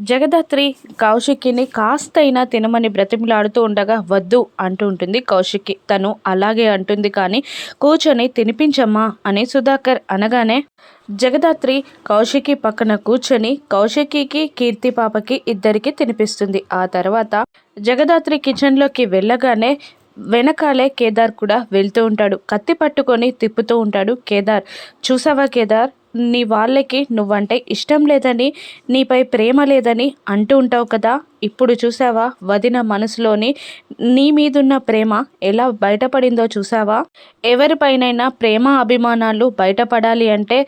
జగదాత్రి కౌశికిని కాస్తైనా తినమని బ్రతిమలాడుతూ ఉండగా వద్దు అంటూ ఉంటుంది కౌశికి తను అలాగే అంటుంది కానీ కూర్చొని తినిపించమ్మా అని సుధాకర్ అనగానే జగదాత్రి కౌశికి పక్కన కూర్చొని కౌశికికి కీర్తి పాపకి ఇద్దరికి తినిపిస్తుంది. ఆ తర్వాత జగదాత్రి కిచెన్లోకి వెళ్ళగానే వెనకాలే కేదార్ కూడా వెళ్తూ ఉంటాడు. కత్తి పట్టుకొని తిప్పుతూ ఉంటాడు. కేదార్ చూసావా కేదార్? నీ వాళ్ళకి నువ్వంటే ఇష్టం లేదని నీపై ప్రేమ లేదని అంటూ ఉంటావు కదా. ఇప్పుడు చూసావా వదిన మనసులోని నీ మీదున్న ప్రేమ ఎలా బయటపడిందో చూసావా ఎవరిపైనైనా ప్రేమ అభిమానాలు బయటపడాలి అంటే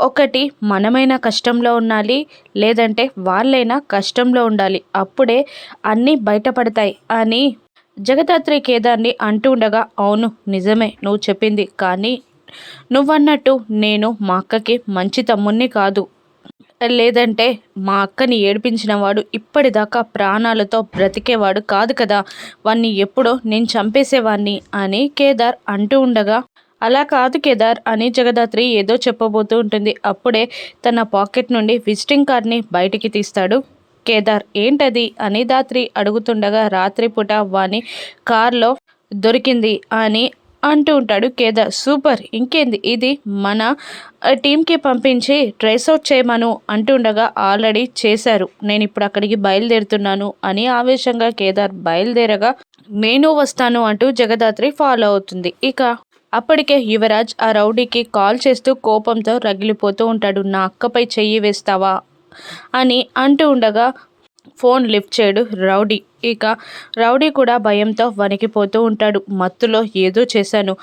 ఒకటి మనమైనా కష్టంలో ఉండాలి లేదంటే వాళ్ళైనా కష్టంలో ఉండాలి. అప్పుడే అన్నీ బయటపడతాయి అని జగదాత్రి కేదార్ని అంటూ ఉండగా అవును నిజమే నువ్వు చెప్పింది. కానీ నువ్వన్నట్టు నేను మా అక్కకి మంచి తమ్ముణ్ణి కాదు. లేదంటే మా అక్కని ఏడిపించిన వాడు ఇప్పటిదాకా ప్రాణాలతో బ్రతికేవాడు కాదు కదా. వాణ్ణి ఎప్పుడో నేను చంపేసేవాణ్ణి అని కేదార్ అంటూ ఉండగా అలా కాదు కేదార్ అని జగదాత్రి ఏదో చెప్పబోతూ ఉంటుంది. అప్పుడే తన పాకెట్ నుండి విజిటింగ్ కార్డ్ని బయటికి తీస్తాడు. కేదార్ ఏంటది? అని దాత్రి అడుగుతుండగా రాత్రిపూట వాణి కార్లో దొరికింది అని అంటూ ఉంటాడు కేదార్. సూపర్. ఇంకేంది? ఇది మన టీంకి పంపించి ట్రేస్ అవుట్ చేయమను అంటుండగా ఆల్రెడీ చేశారు. నేను ఇప్పుడు అక్కడికి బయలుదేరుతున్నాను అని ఆవేశంగా కేదార్ బయలుదేరగా నేను వస్తాను అంటూ జగదాత్రి ఫాలో అవుతుంది. ఇక అప్పటికే యువరాజ్ ఆ రౌడీకి కాల్ చేస్తూ కోపంతో రగిలిపోతూ ఉంటాడు. నా అక్కపై చెయ్యి వేస్తావా? అని అంటూ ఉండగా ఫోన్ లిఫ్ట్ చేయడు రౌడీ. ఇక రౌడీ కూడా భయంతో వణికిపోతూ ఉంటాడు. మత్తులో ఏదో చేశాను.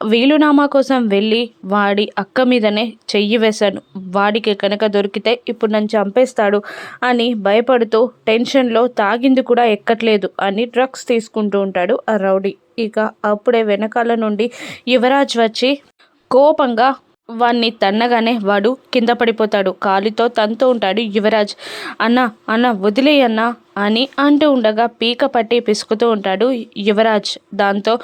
వీలునామా కోసం వెళ్ళి వాడి అక్క మీదనే చెయ్యి వేశాను. వాడికి కనుక దొరికితే ఇప్పుడు నన్ను చంపేస్తాడు అని భయపడుతూ టెన్షన్లో తాగింది కూడా ఎక్కట్లేదు అని డ్రగ్స్ తీసుకుంటూ ఉంటాడు ఆ రౌడీ. ఇక అప్పుడే వెనకాల నుండి యువరాజ్ వచ్చి కోపంగా వాణ్ణి తన్నగానే వాడు కింద పడిపోతాడు. కాలితో తంతూ ఉంటాడు యువరాజ్. అన్న అన్న వదిలేయన్న అని అంటూ ఉండగా పీక పట్టి పిసుకుతూ ఉంటాడు యువరాజ్. దాంతో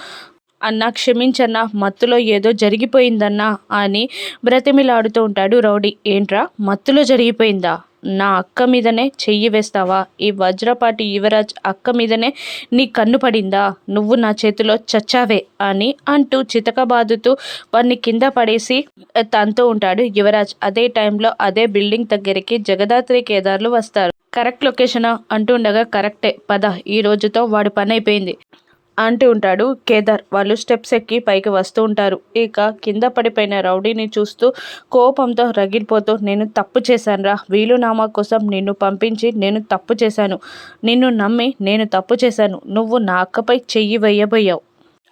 అన్న క్షమించన్న మత్తులో ఏదో జరిగిపోయిందన్నా అని బ్రతిమిలాడుతూ ఉంటాడు రౌడీ. ఏంట్రా మత్తులో జరిగిపోయిందా? నా అక్క మీదనే చెయ్యి వేస్తావా? ఈ వజ్రపాటి యువరాజ్ అక్క మీదనే నీ కన్ను పడిందా? నువ్వు నా చేతిలో చచ్చావే అని అంటూ చితకబాదుతూ వాడిని కింద పడేసి తనతో ఉంటాడు యువరాజ్. అదే టైంలో అదే బిల్డింగ్ దగ్గరికి జగదాత్రి కేదార్లు వస్తారు. కరెక్ట్ లొకేషనా? అంటుండగా కరెక్టే. పద ఈ రోజుతో వాడి పని అయిపోయింది అంటూ ఉంటాడు. కేదార్ వాళ్ళు స్టెప్స్ ఎక్కి పైకి వస్తూ ఉంటారు. ఇక కింద పడిపోయిన రౌడీని చూస్తూ కోపంతో రగిలిపోతూ నేను తప్పు చేశానురా. వీలునామా కోసం నిన్ను పంపించి నేను తప్పు చేశాను. నిన్ను నమ్మి నేను తప్పు చేశాను. నువ్వు నా అక్కపై చెయ్యి వేయబోయావు.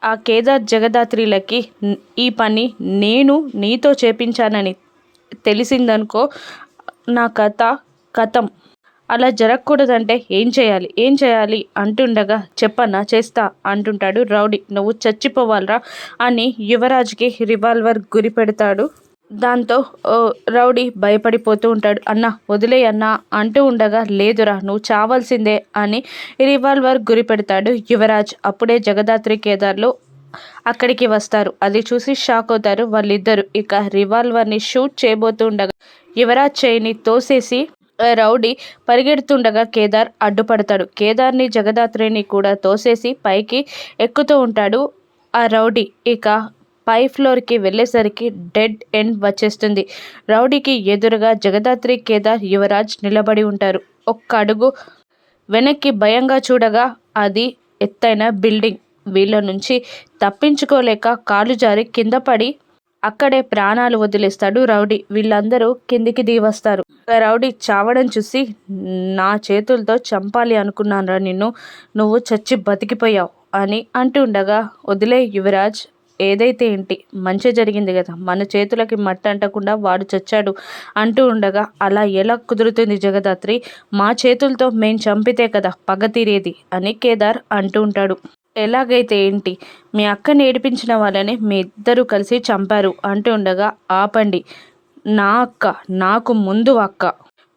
ఆ కేదార్ జగదాత్రిలకి ఈ పని నేను నీతో చేపించానని తెలిసిందనుకో నా కథ కథం. అలా జరగకూడదంటే ఏం చేయాలి? ఏం చేయాలి? అంటుండగా చెప్పన్నా చేస్తా అంటుంటాడు రౌడీ. నువ్వు చచ్చిపోవాలరా అని యువరాజ్కి రివాల్వర్ గురి పెడతాడు. దాంతో రౌడీ భయపడిపోతూ ఉంటాడు. అన్న వదిలే అన్న అంటూ ఉండగా లేదురా నువ్వు చావాల్సిందే అని రివాల్వర్ గురి పెడతాడు యువరాజ్. అప్పుడే జగదాత్రి కేదార్లు అక్కడికి వస్తారు. అది చూసి షాక్ అవుతారు వాళ్ళిద్దరు. ఇక రివాల్వర్ని షూట్ చేయబోతూ ఉండగా యువరాజ్ చేయిని తోసేసి రౌడీ పరిగెడుతుండగా కేదార్ అడ్డుపడతాడు. కేదార్ని జగదాత్రిని కూడా తోసేసి పైకి ఎక్కుతూ ఉంటాడు ఆ రౌడీ. ఇక పై ఫ్లోర్కి వెళ్ళేసరికి డెడ్ ఎండ్ వచ్చేస్తుంది. రౌడీకి ఎదురుగా జగదాత్రి కేదార్ యువరాజ్ నిలబడి ఉంటారు. ఒక్క అడుగు వెనక్కి భయంగా చూడగా అది ఎత్తైన బిల్డింగ్. వీళ్ళ నుంచి తప్పించుకోలేక కాలు జారి కింద పడి అక్కడే ప్రాణాలు వదిలేస్తాడు రౌడీ. వీళ్ళందరూ కిందికి దిగివస్తారు రౌడీ చావడం చూసి నా చేతులతో చంపాలి అనుకున్నానురా నిన్ను. నువ్వు చచ్చి బతికిపోయావు అని అంటుండగా వదిలే యువరాజ్ ఏదైతే ఏంటి మంచి జరిగింది కదా. మన చేతులకి మట్టి అంటకుండా వాడు చచ్చాడు అంటూ ఉండగా అలా ఎలా కుదురుతుంది జగదాత్రి? మా చేతులతో మేం చంపితే కదా పగ తీరేది అని కేదార్ అంటూ ఉంటాడు. ఎలాగైతే ఏంటి? మీ అక్కని ఏడిపించిన వాళ్ళని మీ ఇద్దరు కలిసి చంపారు అంటూ ఉండగా ఆపండి. నా అక్క నాకు ముందు అక్క.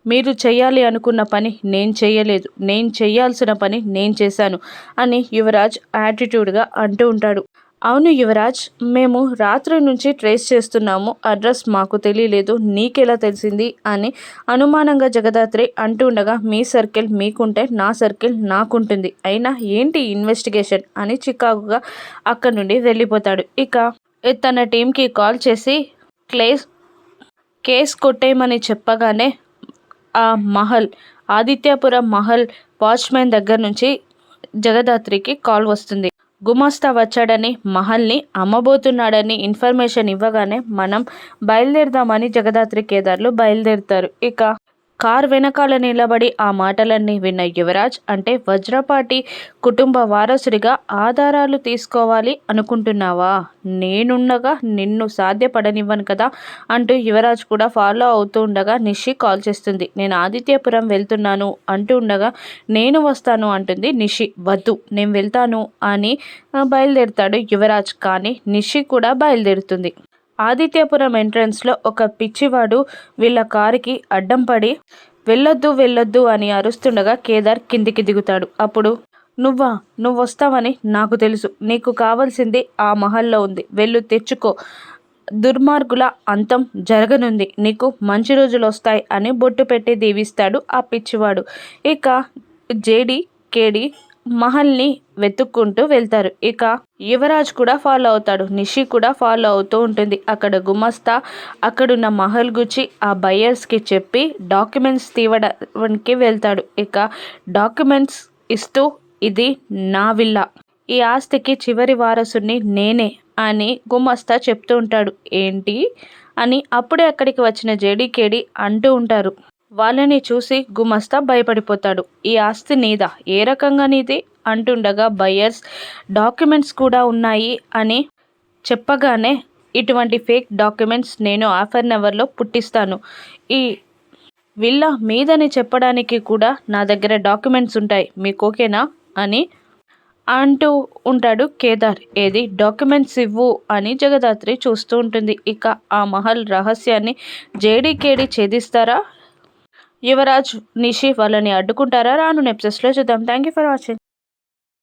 మీరు చేయాలి అనుకున్న పని నేను చేయలేదు నేను చేయాల్సిన పని నేను చేశాను అని యువరాజ్ యాటిట్యూడ్గా అంటూ ఉంటాడు. అవును యువరాజ్ మేము రాత్రి నుంచి ట్రేస్ చేస్తున్నాము. అడ్రస్ మాకు తెలియలేదు. నీకెలా తెలిసింది అని అనుమానంగా జగదాత్రి అంటుండగా మీ సర్కిల్ మీకుంటే నా సర్కిల్ నాకుంటుంది. అయినా ఏంటి ఇన్వెస్టిగేషన్ అని చికాకుగా అక్కడి నుండి వెళ్ళిపోతాడు. ఇక తన టీంకి కాల్ చేసి క్లేస్ కేస్ కొట్టేయమని చెప్పగానే ఆ మహల్ ఆదిత్యపురం మహల్ వాచ్మెన్ దగ్గర నుంచి జగదాత్రికి కాల్ వస్తుంది. గుమాస్తా వచ్చాడని మహల్ని అమ్మబోతున్నాడని ఇన్ఫర్మేషన్ ఇవ్వగానే మనం బయలుదేరదామని జగదాత్రి కేదార్లు బయలుదేరుతారు. ఇక కార్ వెనకాల నిలబడి ఆ మాటలన్నీ విన్న యువరాజ్ అంటే వజ్రపాటి కుటుంబ వారసుడిగా ఆధారాలు తీసుకోవాలి అనుకుంటున్నావా? నేనుండగా నిన్ను సాధ్యపడనివ్వను కదా? అంటూ యువరాజ్ కూడా ఫాలో అవుతూ ఉండగా నిషి కాల్ చేస్తుంది. నేను ఆదిత్యపురం వెళ్తున్నాను అంటూ ఉండగా నేను వస్తాను అంటుంది నిషి. వద్దు నేను వెళ్తాను అని బయలుదేరుతాడు యువరాజ్. కానీ నిషి కూడా బయలుదేరుతుంది. ఆదిత్యపురం ఎంట్రన్స్లో ఒక పిచ్చివాడు వీళ్ళ కారుకి అడ్డం పడి వెళ్ళొద్దు వెళ్ళొద్దు అని అరుస్తుండగా కేదార్ కిందికి దిగుతాడు. అప్పుడు నువ్వా? నువ్వు వస్తావని నాకు తెలుసు. నీకు కావాల్సింది ఆ మహల్లో ఉంది. వెళ్ళు తెచ్చుకో. దుర్మార్గుల అంతం జరగనుంది. నీకు మంచి రోజులు వస్తాయి అని బొట్టు పెట్టి దీవిస్తాడు ఆ పిచ్చివాడు. ఇక జేడి కేడి మహల్ని వెతుక్కుంటూ వెళ్తారు. ఇక యువరాజ్ కూడా ఫాలో అవుతాడు. నిషి కూడా ఫాలో అవుతూ ఉంటుంది. అక్కడ గుమస్తా అక్కడున్న మహల్ గుచ్చి ఆ బయర్స్కి చెప్పి డాక్యుమెంట్స్ తీవడానికి వెళ్తాడు. ఇక డాక్యుమెంట్స్ ఇస్తూ ఇది నా విల్లా. ఈ ఆస్తికి చివరి వారసుని నేనే అని గుమస్తా చెప్తూ ఉంటాడు. ఏంటి? అని అప్పుడే అక్కడికి వచ్చిన జేడీకేడి అంటూ ఉంటారు. వాళ్ళని చూసి గుమస్తా భయపడిపోతాడు. ఈ ఆస్తి నీదా? ఏ రకంగా నీది? అంటుండగా బయర్స్ డాక్యుమెంట్స్ కూడా ఉన్నాయి అని చెప్పగానే ఇటువంటి ఫేక్ డాక్యుమెంట్స్ నేను హాఫ్ అన్ అవర్లో పుట్టిస్తాను. ఈ విల్లా మీదని చెప్పడానికి కూడా నా దగ్గర డాక్యుమెంట్స్ ఉంటాయి. మీకు ఓకేనా? అని అంటూ ఉంటాడు కేదార్. ఏది? డాక్యుమెంట్స్ ఇవ్వు అని జగదాత్రి చూస్తూ ఉంటుంది. ఇక ఆ మహల్ రహస్యాన్ని జేడీకేడి ఛేదిస్తారా? యువరాజ్ నిషి వాళ్ళని అడ్డుకుంటారా? రాను నెప్సెస్లో చూద్దాం. Thank you for watching